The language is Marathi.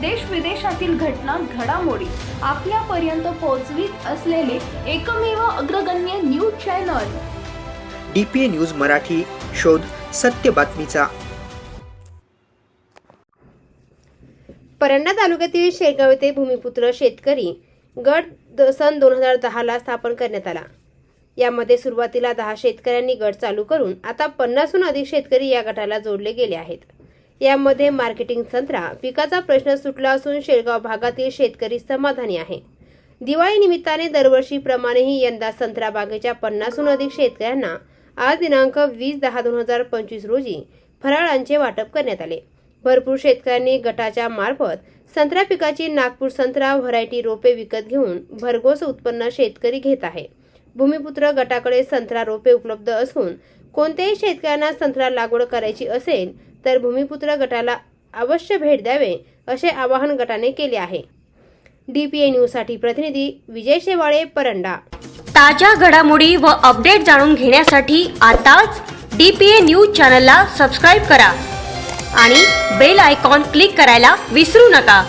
देश विदेशातील घटना घडामोडी आपल्यापर्यंत पोहोचवीत असलेले एकमेव अग्रगण्य news channel. D P A news Marathi शोध सत्य बातमीचा. परंडा तालुक्यातील शेगाव येथे भूमिपुत्र शेतकरी गट द- सन दोन हजार दहाला स्थापन करण्यात आला. यामध्ये सुरुवातीला दहा शेतकऱ्यांनी गट चालू करून आता पन्नासहून अधिक शेतकरी या गटाला जोडले गेले आहेत. यामध्ये मार्केटिंग संत्रा पिकाचा प्रश्न सुटला असून शेळगाव भागातील शेतकरी समाधानी आहे. दिवाळी निमित्ताने दरवर्षीप्रमाणेही यंदा संत्रा बागेच्या पन्नासहून अधिक शेतकऱ्यांना आज दिनांक वीस दहा दोन हजार पंचवीस रोजी फराळांचे वाटप करण्यात आले. भरपूर शेतकऱ्यांनी गटाच्या मार्फत संत्रा पिकाची नागपूर संत्रा व्हरायटी रोपे विकत घेऊन भरघोस उत्पन्न शेतकरी घेत आहे. भूमिपुत्र गटाकडे संत्रा रोपे उपलब्ध असून कोणत्याही शेतकऱ्यांना संत्रा लागवड करायची असेल तर भूमिपुत्र गटाला अवश्य भेट द्यावे असे आवाहन गटाने केले आहे. डीपीए न्यूजसाठी प्रतिनिधी विजय शेवाळे परंडा. ताज्या घडामोडी व अपडेट जाणून घेण्यासाठी आताच डी पी ए न्यूज चॅनलला सबस्क्राईब करा आणि बेल आयकॉन क्लिक करायला विसरू नका.